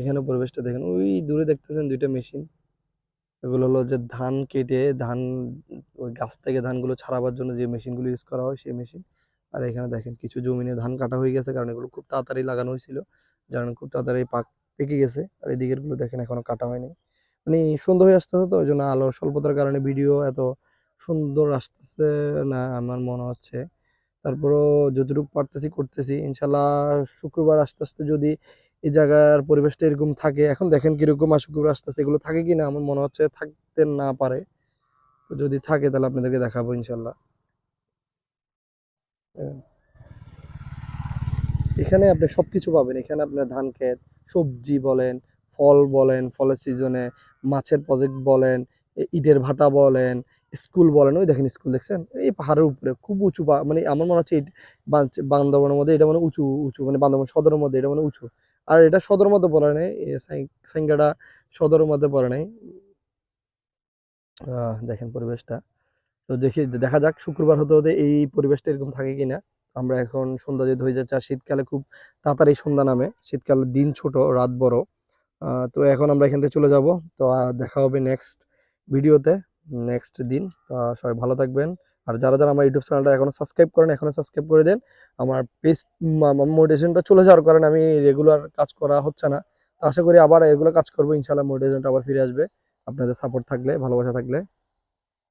এখানে পরিবেশটা দেখেন, ওই দূরে দেখতেছেন দুইটা মেশিন। এগুলো হলো যে ধান কেটে, ধান, ওই গাছ থেকে ধানগুলো ছাড়াবার জন্য যে মেশিনগুলো ইউজ করা হয় সেই মেশিন। আর এখানে দেখেন কিছু জমিনে ধান কাটা হয়ে গেছে, কারণ এগুলো খুব তাড়াতাড়ি লাগানো হয়েছিল, যার খুব তাড়াতাড়ি পাক পেকে গেছে। আর এদিকেরগুলো দেখেন এখনও কাটা হয়নি। মানে সুন্দর হয়ে আসতেছে তো ওই জন্য আলোর স্বল্পতার কারণে ভিডিও এত সুন্দর আসতেছে না আমার মনে হচ্ছে। তারপরও যতটুকু পারতেছি, করতেছি। ইনশাল্লাহ শুক্রবার আস্তে আস্তে যদি এই জায়গার পরিবেশটা এরকম থাকে। এখন দেখেন কীরকম আর শুক্রবার আস্তে আস্তে এগুলো থাকে কিনা? আমার মনে হচ্ছে থাকতে না পারে। যদি থাকে তাহলে আপনাদেরকে দেখাবো ইনশাল্লাহ। হ্যাঁ। এখানে আপনি সবকিছু পাবেন। এখানে আপনার ধান ক্ষেত, সবজি বলেন, ফল বলেন, ফলের সিজনে মাছের প্রজেক্ট বলেন ইটের ভাটা বলেন, স্কুল বলেন। ওই দেখেন স্কুল দেখছেন? এই পাহাড়ের উপরে খুব উঁচু মানে আমার মনে হচ্ছে বান্দরবনের মধ্যে এটা মানে উঁচু উঁচু মানে বান্দরবন সদরের মধ্যে এটা মানে উঁচু। আর এটা সদরের মধ্যে পড়ে নাই সাইঙ্গাটা সদরের মধ্যে পড়ে নাই। দেখেন পরিবেশটা। তো দেখি, দেখা যাক শুক্রবার হতে হতে এই পরিবেশটা এরকম থাকে কিনা। আমরা এখন সন্ধ্যা যেহেতু হয়ে যাচ্ছে, আর শীতকালে খুব তাড়াতাড়ি সন্ধ্যা নামে। শীতকালে দিন ছোট, রাত বড়। তো এখন আমরা এখান থেকে চলে যাব। তো দেখা হবে নেক্সট ভিডিওতে নেক্সট দিন। সবাই ভালো থাকবেন। আর যারা যারা আমার ইউটিউব চ্যানেলটা এখনও সাবস্ক্রাইব করেন, এখনও সাবস্ক্রাইব করে দেন। আমার পেজ মোটিভেশনটা চলে যাওয়ার কারণে আমি রেগুলার কাজ করা হচ্ছে না। আশা করি আবার এগুলো কাজ করব ইনশাল্লাহ মোটিভেশনটা আবার ফিরে আসবে। আপনাদের সাপোর্ট থাকলে, ভালোবাসা থাকলে।